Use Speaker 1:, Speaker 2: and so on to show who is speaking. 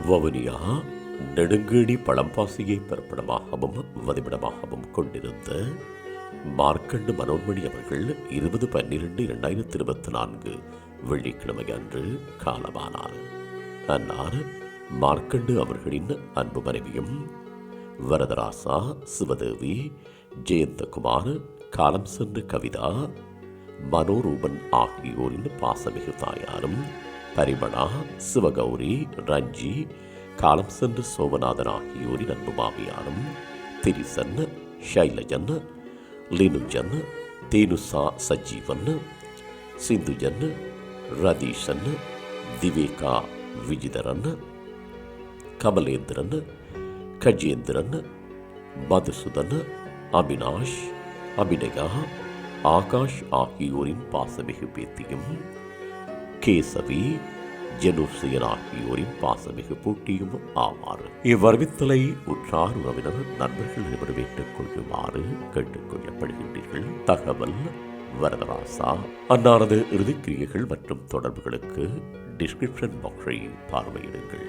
Speaker 1: வவுனியா நெடுங்கேணி பழம்பாசியை பிறப்பிடமாகவும் வதிவிடமாகவும் கொண்டிருந்த மார்க்கண்டு மனோன்மணி அவர்கள் இருபது பன்னிரண்டு இரண்டாயிரத்தி இருபத்தி நான்கு வெள்ளிக்கிழமை அன்று காலமானார். அன்னார் மார்க்கண்டு அவர்களின் அன்பு மனைவியும் வரதராசா சிவதேவி ஜெயந்தகுமார் காலம் சென்ற கவிதா மனோரூபன் ஆகியோரின் பாசமிகு தாயாரும் பரிமளா சிவகௌரி ரஞ்சி காலம் சென்ற சோமநாதன் ஆகியோரின் அன்பு மாமியாரும் திரிசன் ஷைலஜன் லினுஜன் தேனுசா சஜீவன் சிந்துஜன் ரதீஷன் திவேகா விஜிதரன் கமலேந்திரன் கஜேந்திரன் மதுசூதன் அபினாஷ் அபிநயா ஆகாஷ் ஆகியோரின் பாசமிகு பேத்தியும் கேசவி ஜனுசியன் ஆகியோரின் பாசமிகு போட்டியும் ஆவார். இவ்வரவித்தலை உற்றார் உறவினர் நண்பர்கள் அனைவரும் ஏற்றுக் கொள்ளுமாறு கேட்டுக் கொள்ளப்படுகின்றீர்கள். தகவல் வரதராசா. அன்னாரது இறுதிக்கிரியைகள் மற்றும் தொடர்புகளுக்கு டிஸ்கிரிப்ஷன் பாக்ஸை பார்வையிடுங்கள்.